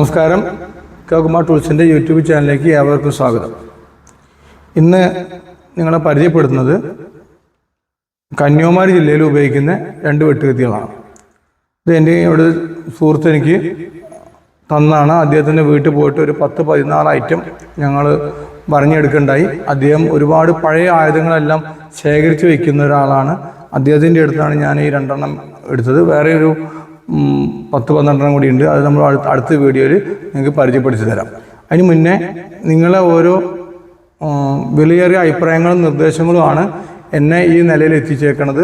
നമസ്കാരം. കേകുമാർ ടൂൾസിന്റെ യൂട്യൂബ് ചാനലിലേക്ക് ഏവർക്കും സ്വാഗതം. ഇന്ന് നിങ്ങളെ പരിചയപ്പെടുത്തുന്നത് കന്യാകുമാരി ജില്ലയിൽ ഉപയോഗിക്കുന്ന രണ്ട് വെട്ടുകത്തികളാണ്. ഇത് എന്റെ ഇവിടെ സുഹൃത്ത് എനിക്ക് തന്നാണ്. അദ്ദേഹത്തിന്റെ വീട്ടിൽ പോയിട്ട് ഒരു പത്ത് പതിനാറ് ഐറ്റം ഞങ്ങൾ പറഞ്ഞെടുക്കണ്ടായി. അദ്ദേഹം ഒരുപാട് പഴയ ആയുധങ്ങളെല്ലാം ശേഖരിച്ച് വയ്ക്കുന്ന ഒരാളാണ്. അദ്ദേഹത്തിന്റെ അടുത്താണ് ഞാൻ ഈ രണ്ടെണ്ണം എടുത്തത്. വേറെ ഒരു പത്ത് പന്ത്രണ്ടെണ്ണം കൂടി ഉണ്ട്. അത് നമ്മൾ അടുത്ത വീഡിയോയിൽ നിങ്ങൾക്ക് പരിചയപ്പെടുത്തി തരാം. അതിന് മുന്നേ നിങ്ങളെ ഓരോ വിലയേറിയ അഭിപ്രായങ്ങളും നിർദ്ദേശങ്ങളുമാണ് എന്നെ ഈ നിലയിൽ എത്തിച്ചേക്കണത്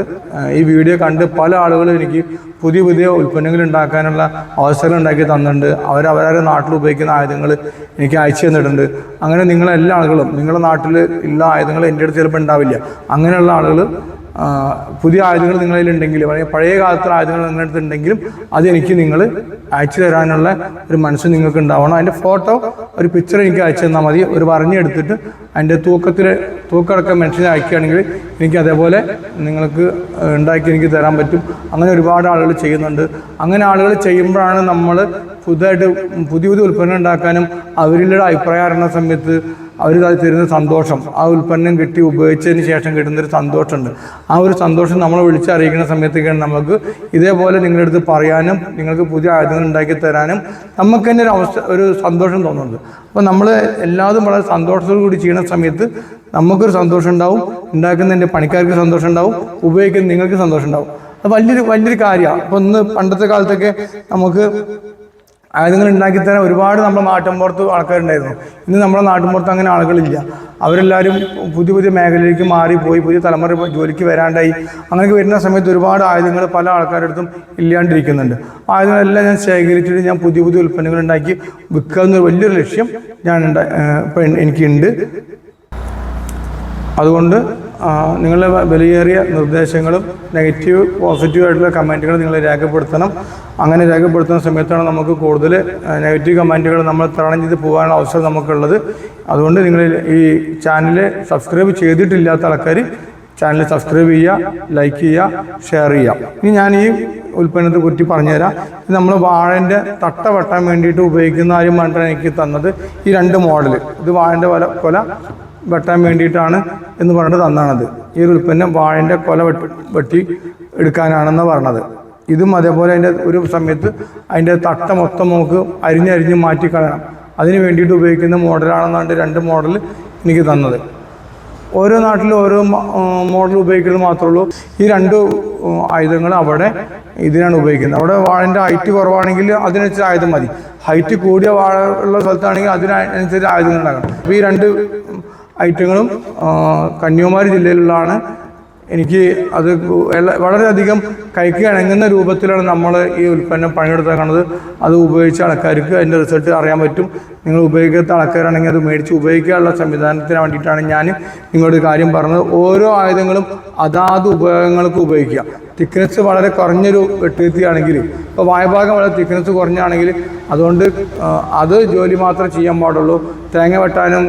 ഈ വീഡിയോ കണ്ട് പല ആളുകളും എനിക്ക് പുതിയ പുതിയ ഉൽപ്പന്നങ്ങൾ ഉണ്ടാക്കാനുള്ള അവസരം ഉണ്ടാക്കി തന്നിട്ടുണ്ട്. അവരവരുടെ നാട്ടിൽ ഉപയോഗിക്കുന്ന ആയുധങ്ങൾ എനിക്ക് അയച്ചു തന്നിട്ടുണ്ട്. അങ്ങനെ നിങ്ങളെല്ലാ ആളുകളും നിങ്ങളുടെ നാട്ടിൽ ഉള്ള ആയുധങ്ങൾ എന്റെ അടുത്ത് ചിലപ്പോൾ ഉണ്ടാവില്ല. അങ്ങനെയുള്ള ആളുകൾ പുതിയ ആയുധങ്ങൾ നിങ്ങളിലുണ്ടെങ്കിലും അല്ലെങ്കിൽ പഴയ കാലത്തുള്ള ആയുധങ്ങൾ നിങ്ങളുടെ അടുത്തുണ്ടെങ്കിലും അതെനിക്ക് നിങ്ങൾ അയച്ചു തരാനുള്ള ഒരു മനസ്സ് നിങ്ങൾക്ക് ഉണ്ടാവണം അതിന്റെ ഫോട്ടോ ഒരു പിക്ചർ എനിക്ക് അയച്ചു തന്നാൽ മതി. ഒരു പറഞ്ഞെടുത്തിട്ട് അതിന്റെ തൂക്കത്തിൽ തൂക്കടക്കം മെൻഷൻ അയക്കുകയാണെങ്കിൽ എനിക്ക് അതേപോലെ നിങ്ങൾക്ക് ഉണ്ടാക്കി എനിക്ക് തരാൻ പറ്റും. അങ്ങനെ ഒരുപാട് ആളുകൾ ചെയ്യുന്നുണ്ട്. അങ്ങനെ ആളുകൾ ചെയ്യുമ്പോഴാണ് നമ്മൾ പുതുതായിട്ട് പുതിയ പുതിയ ഉൽപ്പന്നം ഉണ്ടാക്കാനും അവരുടെ അഭിപ്രായം അറിയുന്ന സമയത്ത് അവർ തരുന്ന സന്തോഷം. ആ ഉൽപ്പന്നം കിട്ടി ഉപയോഗിച്ചതിന് ശേഷം കിട്ടുന്നൊരു സന്തോഷമുണ്ട്. ആ ഒരു സന്തോഷം നമ്മളെ വിളിച്ചറിയിക്കുന്ന സമയത്തേക്കാണ് നമുക്ക് ഇതേപോലെ നിങ്ങളുടെ അടുത്ത് പറയാനും നിങ്ങൾക്ക് പുതിയ ആയുധങ്ങൾ ഉണ്ടാക്കി തരാനും നമുക്ക് തന്നെ ഒരു അവസ്ഥ ഒരു സന്തോഷം തോന്നുന്നുണ്ട്. അപ്പോൾ നമ്മൾ എല്ലാതും വളരെ സന്തോഷത്തോടു കൂടി ചെയ്യുന്ന സമയത്ത് നമുക്കൊരു സന്തോഷം ഉണ്ടാവും ഉണ്ടാക്കുന്നതിന്റെ പണിക്കാർക്ക് സന്തോഷം ഉണ്ടാവും ഉപയോഗിക്കുന്ന നിങ്ങൾക്ക് സന്തോഷം ഉണ്ടാവും. അത് വലിയൊരു വലിയൊരു കാര്യമാണ്. അപ്പോൾ ഇന്ന് പണ്ടത്തെ കാലത്തൊക്കെ നമുക്ക് ആയുധങ്ങൾ ഉണ്ടാക്കി തരാൻ ഒരുപാട് നമ്മുടെ നാട്ടിൻപുറത്ത് ആൾക്കാരുണ്ടായിരുന്നു. ഇന്ന് നമ്മുടെ നാട്ടിൻപുറത്ത് അങ്ങനെ ആളുകളില്ല. അവരെല്ലാവരും പുതിയ പുതിയ മേഖലയിലേക്ക് മാറിപ്പോയി പുതിയ തലമുറ ജോലിക്ക് വരാണ്ടായി. അങ്ങനെയൊക്കെ വരുന്ന സമയത്ത് ഒരുപാട് ആയുധങ്ങൾ പല ആൾക്കാരുടെ അടുത്തും ഇല്ലാണ്ടിരിക്കുന്നുണ്ട്. ആയുധങ്ങളെല്ലാം ഞാൻ ശേഖരിച്ചിട്ട് ഞാൻ പുതിയ പുതിയ ഉൽപ്പന്നങ്ങൾ ഉണ്ടാക്കി വിൽക്കുക എന്നൊരു വലിയൊരു ലക്ഷ്യം ഞാൻ ഉണ്ടാ ഇപ്പം എനിക്കുണ്ട് അതുകൊണ്ട് നിങ്ങളുടെ വിലയേറിയ നിർദ്ദേശങ്ങളും നെഗറ്റീവ് പോസിറ്റീവ് ആയിട്ടുള്ള കമന്റുകൾ നിങ്ങൾ രേഖപ്പെടുത്തണം. അങ്ങനെ രേഖപ്പെടുത്തുന്ന സമയത്താണ് നമുക്ക് കൂടുതൽ നെഗറ്റീവ് കമന്റുകൾ നമ്മൾ തരണം ചെയ്ത് പോകാനുള്ള അവസരം നമുക്കുള്ളത്. അതുകൊണ്ട് നിങ്ങൾ ഈ ചാനൽ സബ്സ്ക്രൈബ് ചെയ്തിട്ടില്ലാത്ത ആൾക്കാർ ചാനൽ സബ്സ്ക്രൈബ് ചെയ്യുക ലൈക്ക് ചെയ്യുക ഷെയർ ചെയ്യുക ഇനി ഞാൻ ഈ ഉൽപ്പന്നത്തെ കുറ്റി പറഞ്ഞുതരാം. ഇത് നമ്മൾ വാഴന്റെ തട്ട വെട്ടാൻ വേണ്ടിയിട്ട് ഉപയോഗിക്കുന്ന ആരും പറഞ്ഞിട്ടാണ് എനിക്ക് തന്നത്. ഈ രണ്ട് മോഡൽ ഇത് വാഴന്റെ കൊല കൊല വെട്ടാൻ വേണ്ടിയിട്ടാണ് എന്ന് പറഞ്ഞിട്ട് തന്നാണത് ഈ ഒരു ഉൽപ്പന്നം വാഴന്റെ കൊല വെട്ടി എടുക്കാനാണെന്ന് പറഞ്ഞത്. ഇതും അതേപോലെ അതിന്റെ ഒരു സമയത്ത് അതിന്റെ തട്ട മൊത്തം നമുക്ക് അരിഞ്ഞരിഞ്ഞ് മാറ്റി കളയണം. അതിന് വേണ്ടിയിട്ട് ഉപയോഗിക്കുന്ന മോഡലാണെന്നാണ് രണ്ട് മോഡൽ എനിക്ക് തന്നത്. ഓരോ നാട്ടിലും ഓരോ മോഡൽ ഉപയോഗിക്കുന്നത് മാത്രമേ ഉള്ളൂ. ഈ രണ്ട് ആയുധങ്ങൾ അവിടെ ഇതിനാണ് ഉപയോഗിക്കുന്നത്. അവിടെ വാഴന്റെ ഹൈറ്റ് കുറവാണെങ്കിൽ അതിനനുസരിച്ച് ആയുധം മതി. ഹൈറ്റ് കൂടിയ വാഴ ഉള്ള സ്ഥലത്താണെങ്കിൽ അതിനനുസരിച്ച് ആയുധങ്ങൾ ഉണ്ടാക്കണം. അപ്പോൾ ഈ രണ്ട് ഐറ്റങ്ങളും കന്യാകുമാരി ജില്ലയിലുള്ളതാണ്. എനിക്ക് അത് വളരെയധികം കൈക്ക് ഇണങ്ങുന്ന രൂപത്തിലാണ് നമ്മൾ ഈ ഉൽപ്പന്നം പണിയെടുത്തേക്കുന്നത് അത് ഉപയോഗിച്ച് ആൾക്കാർക്ക് അതിന്റെ റിസൾട്ട് അറിയാൻ പറ്റും. നിങ്ങൾ ഉപയോഗിക്കാത്ത ആൾക്കാരാണെങ്കിൽ അത് മേടിച്ച് ഉപയോഗിക്കാനുള്ള സംവിധാനത്തിന് വേണ്ടിയിട്ടാണ് ഞാൻ നിങ്ങളോട് കാര്യം പറഞ്ഞത്. ഓരോ ആയുധങ്ങളും അതാത് ഉപയോഗങ്ങൾക്ക് ഉപയോഗിക്കുക. തിക്നെസ് വളരെ കുറഞ്ഞൊരു വെട്ടുകത്തിയാണെങ്കിൽ ഇപ്പോൾ വായഭാഗം വളരെ തിക്നെസ് കുറഞ്ഞാണെങ്കിൽ അതുകൊണ്ട് അത് ജോലി മാത്രം ചെയ്യാൻ പാടുള്ളൂ. തേങ്ങ വെട്ടാനും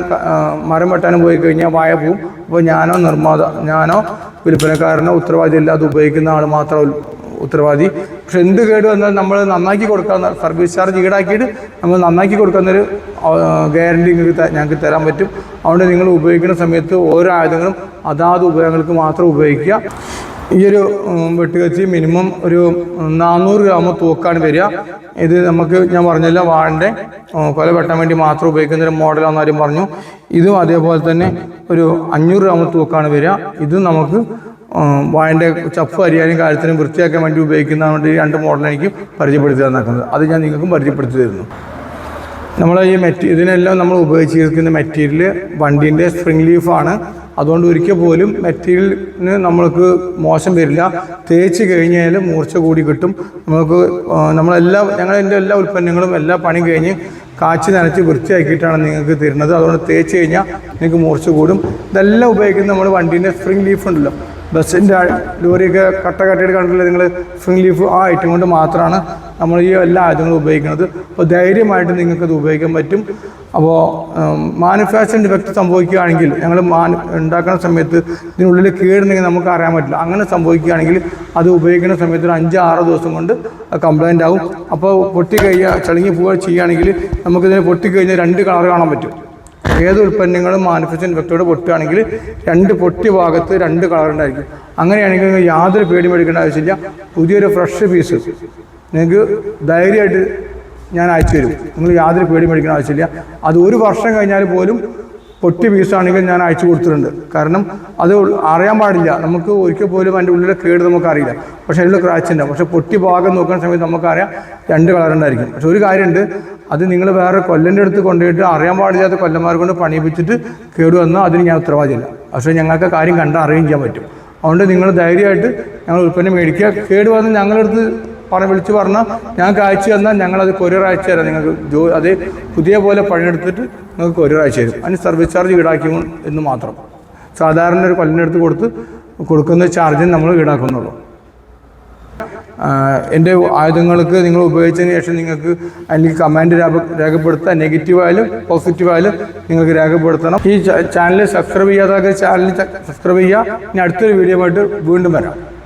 മരം വെട്ടാനും പോയി കഴിഞ്ഞാൽ വായ പോവും. അപ്പോൾ ഞാനോ നിർമ്മാത ഞാനോ വിൽപ്പനക്കാരനോ ഉത്തരവാദി ഇല്ലാതെ ഉപയോഗിക്കുന്ന ആൾ മാത്രമേ ഉത്തരവാദി. പക്ഷെ എന്ത് കേട് വന്നാൽ നമ്മൾ നന്നാക്കി കൊടുക്കാവുന്ന സർവീസ് ചാർജ് ഈടാക്കിയിട്ട് നമ്മൾ നന്നാക്കി കൊടുക്കുന്നൊരു ഗ്യാരണ്ടി നിങ്ങൾക്ക് ഞങ്ങൾക്ക് തരാൻ പറ്റും. അതുകൊണ്ട് നിങ്ങൾ ഉപയോഗിക്കുന്ന സമയത്ത് ഓരോ ആയുധങ്ങളും അതാത് ഉപയോഗങ്ങൾക്ക് മാത്രം ഉപയോഗിക്കുക. ഈ ഒരു വെട്ടുകച്ചി മിനിമം ഒരു നാനൂറ് ഗ്രാം തൂക്കാണ് വരിക. ഇത് നമുക്ക് ഞാൻ പറഞ്ഞില്ല വാഴന്റെ കൊല വെട്ടാൻ വേണ്ടി മാത്രം ഉപയോഗിക്കുന്ന ഒരു മോഡലാണെന്ന് ആരും പറഞ്ഞു. ഇതും അതേപോലെ തന്നെ ഒരു അഞ്ഞൂറ് ഗ്രാം തൂക്കാണ് വരിക. ഇത് നമുക്ക് ഉം, വാഴന്റെ ചപ്പ് അരിയാനും കാര്യത്തിനും വൃത്തിയാക്കാൻ വേണ്ടി ഉപയോഗിക്കുന്ന രണ്ട് മോഡൽ എനിക്ക് പരിചയപ്പെടുത്തി തന്നേക്കുന്നത്. അത് ഞാൻ നിങ്ങൾക്കും പരിചയപ്പെടുത്തി തരുന്നു. നമ്മൾ ഈ മെറ്റീ ഇതിനെല്ലാം നമ്മൾ ഉപയോഗിച്ചിരിക്കുന്ന മെറ്റീരിയൽ വണ്ടീന്റെ സ്പ്രിംഗ് ലീഫാണ് അതുകൊണ്ട് ഒരിക്കൽ പോലും മെറ്റീരിയലിന് നമ്മൾക്ക് മോശം വരില്ല. തേച്ച് കഴിഞ്ഞാൽ മൂർച്ച കൂടി കിട്ടും. നമുക്ക് നമ്മളെല്ലാ ഞങ്ങളതിന്റെ എല്ലാ ഉൽപ്പന്നങ്ങളും എല്ലാ പണി കഴിഞ്ഞ് കാച്ചി നനച്ച് വൃത്തിയാക്കിയിട്ടാണ് നിങ്ങൾക്ക് തരുന്നത്. അതുകൊണ്ട് തേച്ച് കഴിഞ്ഞാൽ നിങ്ങൾക്ക് മൂർച്ച കൂടും. ഇതെല്ലാം ഉപയോഗിക്കുന്ന നമ്മൾ വണ്ടീന്റെ സ്പ്രിംഗ് ലീഫ് ഉണ്ടല്ലോ. ബസ്സിന്റെ ലോറിയൊക്കെ കട്ട കട്ടയിട്ട് കണ്ടില്ല നിങ്ങൾ? സ്പ്രിംഗ് ലീഫ് ആ ഐറ്റം കൊണ്ട് മാത്രമാണ് നമ്മൾ ഈ എല്ലാ ആയുധങ്ങളും ഉപയോഗിക്കുന്നത്. അപ്പോൾ ധൈര്യമായിട്ട് നിങ്ങൾക്ക് ഇത് ഉപയോഗിക്കാൻ പറ്റും. അപ്പോൾ മാനുഫാക്ചറിങ് ഡിഫക്റ്റ് സംഭവിക്കുകയാണെങ്കിൽ ഞങ്ങൾ മാനു ഉണ്ടാക്കുന്ന സമയത്ത് ഇതിനുള്ളിൽ കീഴുന്നെങ്കിൽ നമുക്ക് അറിയാൻ പറ്റില്ല. അങ്ങനെ സംഭവിക്കുകയാണെങ്കിൽ അത് ഉപയോഗിക്കുന്ന സമയത്ത് ഒരു അഞ്ച് ആറ് ദിവസം കൊണ്ട് കംപ്ലൈന്റ് ആവും അപ്പോൾ പൊട്ടിക്കഴിഞ്ഞാൽ ചളിങ്ങി പോവുക ചെയ്യുകയാണെങ്കിൽ നമുക്കിതിനെ പൊട്ടിക്കഴിഞ്ഞാൽ രണ്ട് കളർ കാണാൻ പറ്റും. ഏത് ഉൽപ്പന്നങ്ങളും മാനുഫാക്ചറിങ് ഡിഫക്റ്റോട് പൊട്ടുകയാണെങ്കിൽ രണ്ട് പൊട്ടിയ ഭാഗത്ത് രണ്ട് കളർ ഉണ്ടായിരിക്കും. അങ്ങനെയാണെങ്കിൽ നിങ്ങൾ യാതൊരു പേടി മേടിക്കേണ്ട ആവശ്യമില്ല. പുതിയൊരു ഫ്രഷ് പീസ് നിങ്ങൾക്ക് ധൈര്യമായിട്ട് ഞാൻ അയച്ചു തരും. നിങ്ങൾ യാതൊരു പേടി മേടിക്കേണ്ട ആവശ്യമില്ല. അത് ഒരു വർഷം കഴിഞ്ഞാൽ പോലും പൊട്ടി പീസാണെങ്കിൽ ഞാൻ അയച്ചു കൊടുത്തിട്ടുണ്ട്. കാരണം അത് അറിയാൻ പാടില്ല. നമുക്ക് ഒരിക്കൽ പോലും അതിന്റെ ഉള്ളിലെ കേട് നമുക്കറിയില്ല. പക്ഷേ അതിലുള്ള ക്രാച്ച് ഉണ്ടാവും പക്ഷേ പൊട്ടി ഭാഗം നോക്കുന്ന സമയത്ത് നമുക്കറിയാം രണ്ട് കളർ ഉണ്ടായിരിക്കും. പക്ഷെ ഒരു കാര്യമുണ്ട്. അത് നിങ്ങൾ വേറെ കൊല്ലന്റെ അടുത്ത് കൊണ്ടുപോയിട്ട് അറിയാൻ പാടില്ലാത്ത കൊല്ലന്മാരെ കൊണ്ട് പണിയിപ്പിച്ചിട്ട് കേട് വന്നാൽ അതിന് ഞാൻ ഉത്തരവാദിയില്ല. പക്ഷേ ഞങ്ങൾക്ക് കാര്യം കണ്ടാൽ അറിയുകയും ചെയ്യാൻ പറ്റും. അതുകൊണ്ട് നിങ്ങൾ ധൈര്യമായിട്ട് ഞങ്ങൾ ഉൽപ്പന്നം മേടിക്കുക. കേട് വന്ന് ഞങ്ങളടുത്ത് പറ വിളിച്ച് പറഞ്ഞാൽ ഞങ്ങൾക്ക് അയച്ചു തന്നാൽ ഞങ്ങളത് കൊറിയർ അയച്ചു തരാം. നിങ്ങൾക്ക് ജോ അത് പുതിയ പോലെ പണിയെടുത്തിട്ട് നിങ്ങൾക്ക് കൊറിയർ അയച്ചു തരും. അതിന് സർവീസ് ചാർജ് ഈടാക്കും എന്ന് മാത്രം. സാധാരണ ഒരു കൊല്ലിനടുത്ത് കൊടുത്ത് കൊടുക്കുന്ന ചാർജ് നമ്മൾ ഈടാക്കുന്നുള്ളൂ. എന്റെ ആയുധങ്ങൾക്ക് നിങ്ങൾ ഉപയോഗിച്ചതിന് ശേഷം നിങ്ങൾക്ക് അതിൽ കമാൻഡ് രേഖപ്പെടുത്താൻ നെഗറ്റീവ് ആയാലും പോസിറ്റീവ് ആയാലും നിങ്ങൾക്ക് രേഖപ്പെടുത്തണം. ഈ ചാനൽ സബ്സ്ക്രൈബ് ചെയ്യാതെ ചാനൽ സബ്സ്ക്രൈബ് ചെയ്യുക. ഇനി അടുത്തൊരു വീഡിയോ ആയിട്ട് വീണ്ടും വരാം.